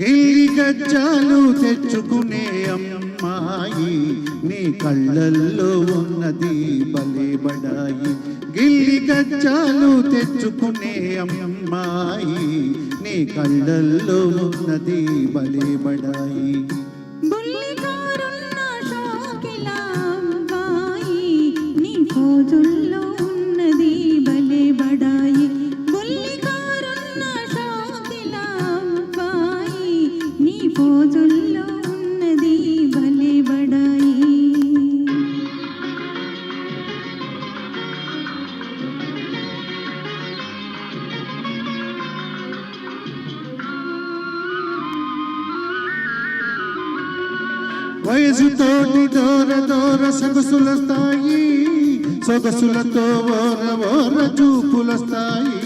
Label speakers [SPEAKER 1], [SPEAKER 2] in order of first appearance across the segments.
[SPEAKER 1] గిల్లి గజ్జాలు తెచ్చుకునే అమ్మాయి నీ కళ్ళల్లో ఉన్నది భలే గిల్లి గజ్జాలు తెచ్చుకునే అమ్మాయి నీ కళ్ళల్లో ఉన్నది భలే వయసుతోటి దూర దూర సొగసులొస్తాయి సొగసులతో ఓర ఓర చూపులస్తాయి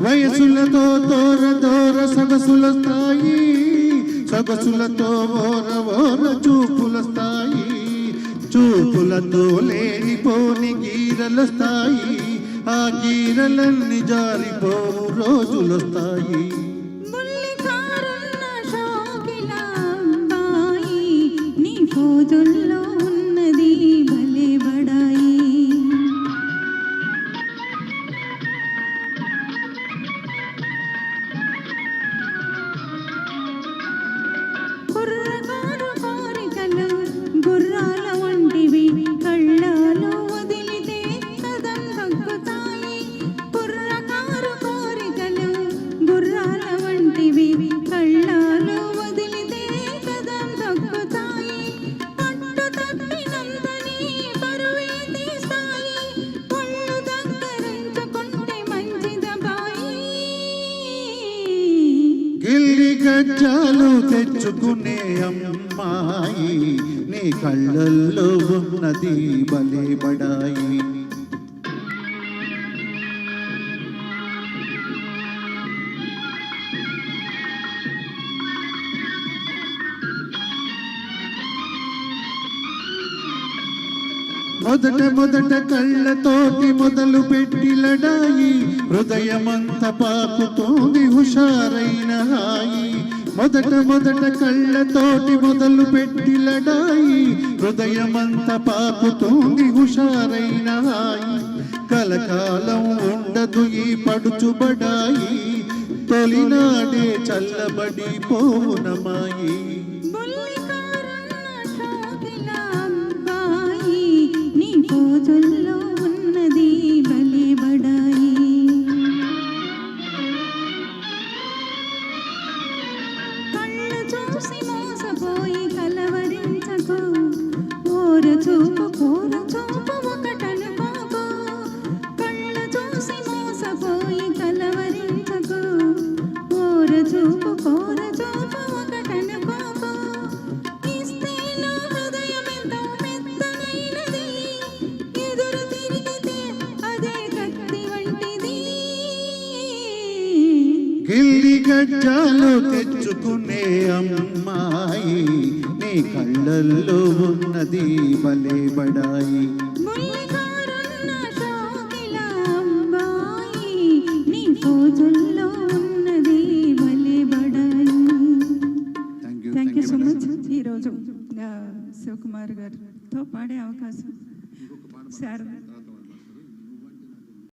[SPEAKER 1] వయసులతో దూర దూర సొగసులొస్తాయి సొగసులతో ఓర ఓర చూపులస్తాయి చూపులతో లేనిపోని గీరలస్తాయి ఆ గీరలన్నీ జారిపోవు రోజులొస్తాయి
[SPEAKER 2] నీ
[SPEAKER 1] కట్టాలు తెచ్చుకునే అమ్మాయి నీ కళ్ళల్లో ఉన్నది బలేబడాయి మొదట మొదట కళ్ళతోటి మొదలు పెట్టి లడాయి హృదయమంత పాకుతోంది హుషారైన హాయి మొదట మొదట కళ్ళతోటి మొదలు పెట్టి లడాయి హృదయమంత పాకుతోంది హుషారైన కలకాలం ఉండదు ఈ పడుచుబడాయి. తొలినాడే చల్లబడి పోనమాయి.
[SPEAKER 2] నీ ఫోజుల్లో కళ్ళు చూసి మోసపోయి
[SPEAKER 1] గజ్జాలు తెచ్చుకునే అమ్మాయి నీ కళ్ళల్లో ఉన్నది భలే బడాయి.
[SPEAKER 3] శివకుమార్ గారితో పాడే అవకాశం. శారద